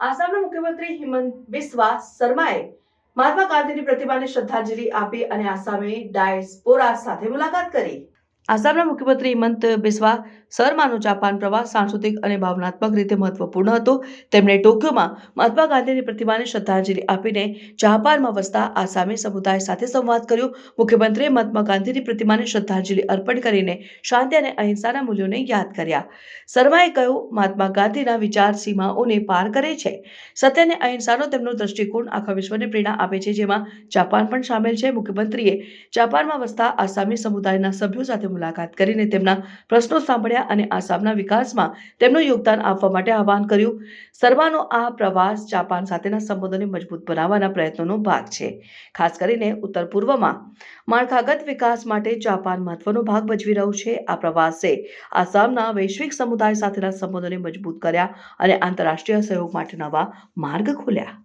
આસામના મુખ્યમંત્રી હિમંત બિસ્વા શર્માએ મહાત્મા ગાંધીની પ્રતિમાને શ્રદ્ધાંજલિ આપી અને આસામે ડાયસ્પોરા સાથે મુલાકાત કરી. આસામના મુખ્યમંત્રી હિમંત બિસ્વા શર્માનો જાપાન પ્રવાસ સાંસ્કૃતિક અને ભાવનાત્મક રીતે મહત્વપૂર્ણ હતો. તેમણે ટોક્યોમાં મહાત્મા ગાંધીની પ્રતિમાને શ્રદ્ધાંજલિ આપીને જાપાનમાં વસતા આસામી સમુદાય સાથે સંવાદ કર્યો. મુખ્યમંત્રીએ મહાત્મા ગાંધીની પ્રતિમાને શ્રદ્ધાંજલિ અર્પણ કરીને શાંતિ અને અહિંસાના મૂલ્યોને યાદ કર્યા. શર્માએ કહ્યું, મહાત્મા ગાંધીના વિચાર સીમાઓને પાર કરે છે. સત્ય અને અહિંસાનો તેમનો દ્રષ્ટિકોણ આખા વિશ્વને પ્રેરણા આપે છે. જેમાં જાપાન પણ સામેલ છે. મુખ્યમંત્રીએ જાપાનમાં વસતા આસામી સમુદાયના સભ્યો સાથે મુલાકાત કરીને તેમના પ્રશ્નો સાંભળ્યા અને આસામના વિકાસમાં તેમનું યોગદાન આપવા માટે આહવાન કર્યું. શર્માનો આ પ્રવાસ જાપાન સાથેના સંબંધોને મજબૂત બનાવવાના પ્રયત્નોનો ભાગ છે. ખાસ કરીને ઉત્તર પૂર્વમાં માળખાગત વિકાસ માટે જાપાન મહત્વનો ભાગ ભજવી રહ્યું છે. આ પ્રવાસે આસામના વૈશ્વિક સમુદાય સાથેના સંબંધોને મજબૂત કર્યા અને આંતરરાષ્ટ્રીય સહયોગ માટે નવા માર્ગ ખોલ્યા.